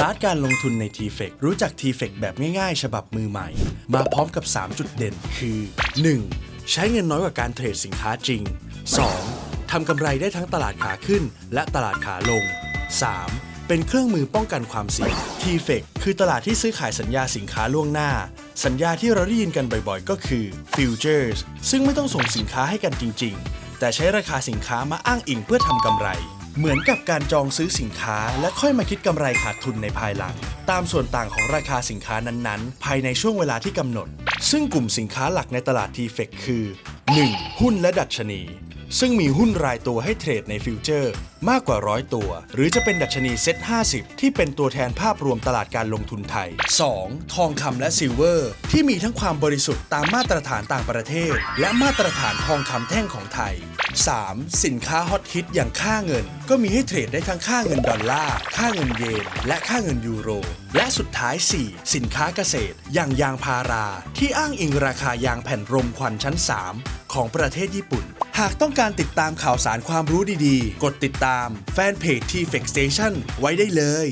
ตาร์ทการลงทุนใน t f e c รู้จัก t f e c แบบง่ายๆ ฉบับมือใหม่ มาพร้อมกับ 3 จุดเด่นคือ 1. ใช้เงินน้อยกว่าการเทรดสินค้าจริง 2. ทำกำไรได้ทั้งตลาดขาขึ้น และตลาดขาลง 3. เป็นเครื่องมือป้องกันความเสี่ยง t f e c คือตลาดที่ซื้อขายสัญญาสินค้าล่วงหน้า สัญญาที่เราได้ยินกันบ่อยๆ ก็คือ futures ซึ่งไม่ต้องส่งสินค้าให้กันจริง ๆ แต่ใช้ราคาสินค้ามาอ้างอิงเพื่อทำกำไร เหมือนกับการจองซื้อสินค้า และค่อยมาคิดกำไรขาดทุนในภายหลัง ตามส่วนต่างของราคาสินค้านั้นๆ ภายในช่วงเวลาที่กำหนด ซึ่งกลุ่มสินค้าหลักในตลาดทีเฟกคือ 1. หุ้นและดัชนี ซึ่งมีหุ้นรายตัวให้เทรดในฟิวเจอร์ มากกว่าร้อยตัว หรือจะเป็นดัชนีเซ็ต50 ที่เป็นตัวแทนภาพรวมตลาดการลงทุนไทย 2. ทองคำและซิลเวอร์ ที่มีทั้งความบริสุทธิ์ตามมาตรฐานต่างประเทศ และมาตรฐานทองคำแท่งของไทย 3. สินค้าฮอตฮิตอย่างค่าเงิน ก็มีให้เทรดได้ทั้งค่าเงินดอลลาร์ ค่าเงินเยน และค่าเงินยูโร และสุดท้าย 4. สินค้าเกษตร อย่างยางพารา ที่อ้างอิงราคายางแผ่นรมควันชั้น 3 ของประเทศญี่ปุ่น หากต้องการติดตามข่าวสารความรู้ดีๆ กดติดตามแฟนเพจ t f e c Station ไว้ได้เลย